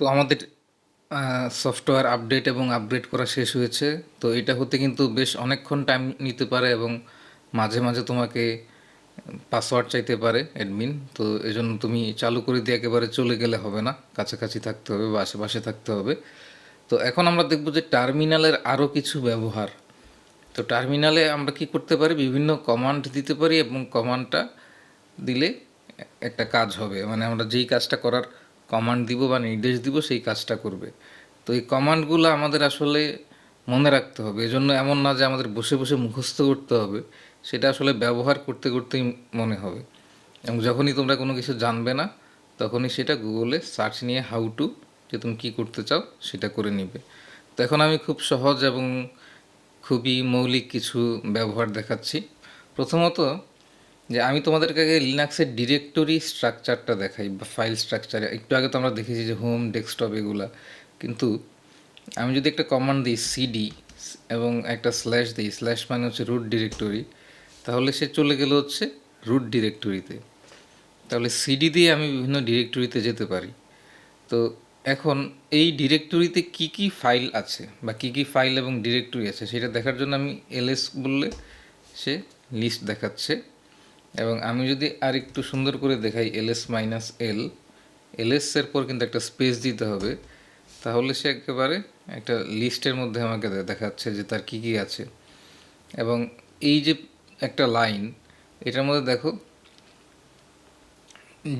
তো আমাদের software update এবং আপগ্রেড করা শেষ হয়েছে। তো এটা হতে কিন্তু বেশ অনেকক্ষণ টাইম নিতে পারে এবং মাঝে মাঝে তোমাকে পাসওয়ার্ড চাইতে পারে অ্যাডমিন তো এজন্য তুমি চালু করে দিয়ে একেবারে চলে গেলে হবে না। কাছাকাছি থাকতে হবে বা আশেপাশে থাকতে হবে। তো এখন আমরা দেখব যে টার্মিনালের আরও কিছু ব্যবহার। তো টার্মিনালে আমরা কি করতে পারি? বিভিন্ন কমান্ড দিতে পারি এবং কমান্ডটা দিলে একটা কাজ হবে। মানে আমরা যেই কাজটা করার কমান্ড দিব বা নির্দেশ দিব, সেই কাজটা করবে। তো এই কমান্ডগুলো আমাদের আসলে মনে রাখতে হবে। এজন্য এমন না যে আমাদের বসে বসে মুখস্থ করতে হবে, সেটা আসলে ব্যবহার করতে করতেই মনে হবে। এবং যখনই তোমরা কোনো কিছু জানবে না, তখনই সেটা গুগলে সার্চ নিয়ে হাউ টু যে তুমি কী করতে চাও, সেটা করে নিবে। তো এখন আমি খুব সহজ এবং খুবই মৌলিক কিছু ব্যবহার দেখাচ্ছি। প্রথমত যে আমি তোমাদেরকে আগে লিনাক্সের ডিরেক্টরি স্ট্রাকচারটা দেখাই, বা ফাইল স্ট্রাকচার একটু আগে তো আমরা দেখেছি যে হোম ডেস্কটপ এগুলা। কিন্তু আমি যদি একটা কমান্ড দিই সিডি এবং একটা স্ল্যাশ দিই স্ল্যাশ মানে হচ্ছে রুট ডিরেক্টরি তাহলে সে চলে গেল হচ্ছে রুট ডিরেক্টরিতে তাহলে সিডি দিয়ে আমি বিভিন্ন ডিরেক্টরিতে যেতে পারি। তো এখন এই ডিরেক্টরিতে কি কি ফাইল আছে, বা কি কি ফাইল এবং ডিরেক্টরি আছে, সেটা দেখার জন্য আমি এলএস বললে সে লিস্ট দেখাচ্ছে। এবং আমি যদি আর একটু সুন্দর করে দেখাই এলএস মাইনাস এল, এলএস এর পর কিন্তু একটা স্পেস দিতে হবে। তাহলে সে একেবারে একটা লিস্টের মধ্যে আমাকে দেখাচ্ছে যে তার কি কি আছে। এবং এই যে একটা লাইন এটার মধ্যে দেখো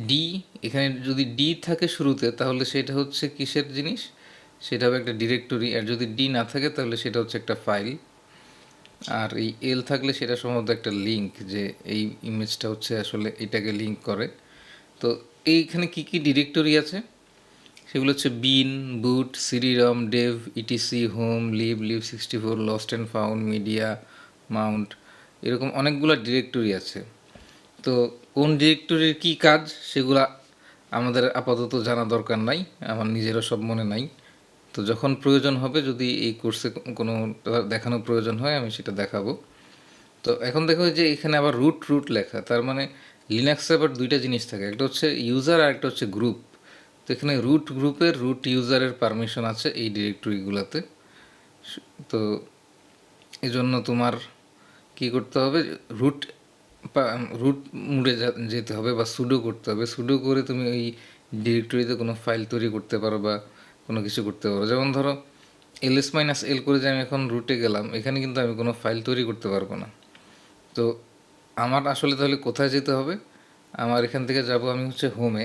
ডি এখানে যদি ডি থাকে শুরুতে, তাহলে সেটা হচ্ছে কিসের জিনিস? সেটা হবে একটা ডিরেক্টরি আর যদি ডি না থাকে, তাহলে সেটা হচ্ছে একটা ফাইল আর এই এল থাকলে সেটা সম্ভবত একটা লিঙ্ক যে এই ইমেজটা হচ্ছে আসলে এটাকে লিঙ্ক করে। তো এইখানে কি কি ডিরেক্টরি আছে? সেগুলো হচ্ছে bin boot সিরিরম dev etc home lib lib sixty four lost and found media mount এরকম অনেকগুলো ডিরেক্টরি আছে। তো কোন ডিরেক্টরির কী কাজ সেগুলা আমাদের আপাতত জানা দরকার নাই, আমার নিজেরও সব মনে নাই। তো যখন প্রয়োজন হবে যদি এই কোর্সে কোনো দেখানো প্রয়োজন হয়, আমি সেটা দেখাবো। তো এখন দেখো যে এখানে আবার রুট রুট লেখা। তার মানে লিনাক্সে আবার দুইটা জিনিস থাকে। একটা হচ্ছে ইউজার আর একটা হচ্ছে গ্রুপ তো এখানে রুট গ্রুপের রুট ইউজারের পারমিশন আছে এই ডিরেক্টরিগুলোতে তো এই জন্য তোমার কি করতে হবে? রুট রুট মুডে যেতে হবে বা সুডো করতে হবে। সুডো করে তুমি ওই ডিরেক্টরিতে কোনো ফাইল তৈরি করতে পারো বা কোনো কিছু করতে পারো যেমন ধরো এলএস মাইনাস এল করে যে আমি এখন রুটে গেলাম, এখানে কিন্তু আমি কোনো ফাইল তৈরি করতে পারব না। তো আমার আসলে তাহলে কোথায় যেতে হবে? আমার এখান থেকে যাব আমি হচ্ছে হোমে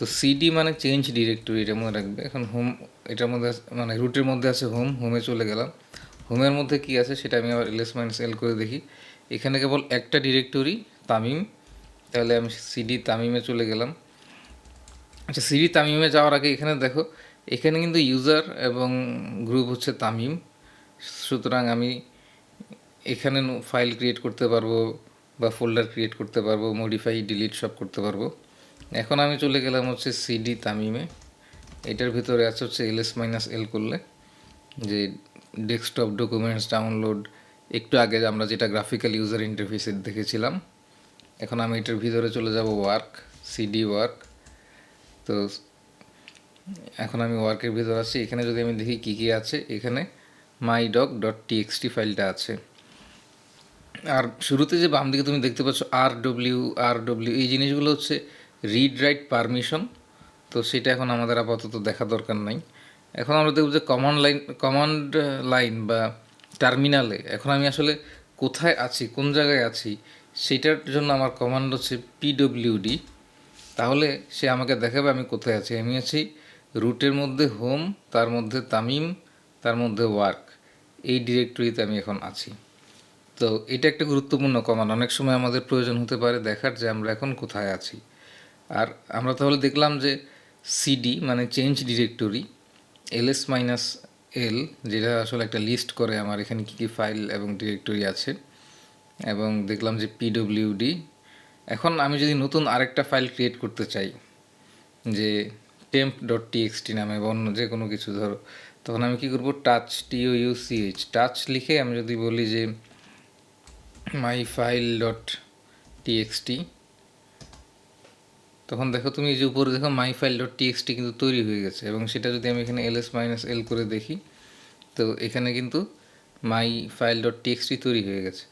তো সিডি মানে চেঞ্জ ডিরেক্টরি এটা মনে রাখবে। এখন হোম এটার মধ্যে মানে রুটের মধ্যে আছে হোম হোমে চলে গেলাম। হোমের মধ্যে কি আছে সেটা আমি আবার এলএস মাইনাস এল করে দেখি। এখানে কেবল একটা ডিরেক্টরি তামিম। তাহলে আমি সিডি তামিমে চলে গেলাম। আচ্ছা সিডি তামিমে যাওয়ার আগে এখানে দেখো এখানে কিন্তু ইউজার এবং গ্রুপ হচ্ছে তামিম। সুতরাং আমি এখানে ফাইল ক্রিয়েট করতে পারব বা ফোল্ডার ক্রিয়েট করতে পারব মডিফাই ডিলিট সব করতে পারব। এখন আমি চলে গেলাম হচ্ছে সিডি তামিমে। এটার ভিতরে আছে হচ্ছে এলএস মাইনাস এল করলে, যে ডেস্কটপ ডকুমেন্টস ডাউনলোড একটু আগে আমরা যেটা গ্রাফিক্যাল ইউজার ইন্টারফেসে দেখেছিলাম। এখন আমি এটার ভিতরে চলে যাব ওয়ার্ক সিডি ওয়ার্ক তো এখন আমি ওয়ার্কের ভিতর আছি। এখানে যদি আমি দেখি কী কী আছে, এখানে মাই ডগ ডট টিএক্সটি ফাইলটা আছে। আর শুরুতে যে বাম দিকে তুমি দেখতে পাচ্ছ আর ডব্লিউ আর ডব্লিউ এই জিনিসগুলো হচ্ছে রিড রাইট পারমিশন তো সেটা এখন আমাদের আপাতত দেখা দরকার নাই। এখন আমরা দেখব যে কমান্ড লাইন কমান্ড লাইন বা টার্মিনালে এখন আমি আসলে কোথায় আছি, কোন জায়গায় আছি, সেটার জন্য আমার কমান্ড হচ্ছে পিডব্লিউডি তাহলে সে আমাকে দেখাবে আমি কোথায় আছি। আমি আছি রুটের মধ্যে হোম, তার মধ্যে তামিম, তার মধ্যে ওয়ার্ক। এই ডিরেক্টরিতে আমি এখন আছি। তো এটা একটা গুরুত্বপূর্ণ কমান্ড অনেক সময় আমাদের প্রয়োজন হতে পারে দেখার যে আমরা এখন কোথায় আছি। আর আমরা তাহলে দেখলাম যে সিডি মানে change directory LS minus L যেটা আসলে একটা লিস্ট করে আমার এখানে কী কী ফাইল এবং ডিরেক্টরি আছে। এবং দেখলাম যে পিডব্লিউডি এখন আমি যদি নতুন আরেকটা ফাইল ক্রিয়েট করতে চাই, যে টেম্প ডট টিএক্সটি নামে বা অন্য যে কোনো কিছু ধরো, তখন আমি কী করব? টাচ টিও ইউসিএইচ টাচ লিখে আমি যদি বলি যে মাই ফাইল ডট টিএক্সটি তখন দেখো তুমি যে উপরে দেখো মাই ফাইল ডট টিএক্সটি কিন্তু তৈরি হয়ে গেছে এবং সেটা যদি আমি এখানে এলএস মাইনাস এল করে দেখি, তো এখানে কিন্তু মাই ফাইল ডট টিএক্সটি তৈরি হয়ে গেছে।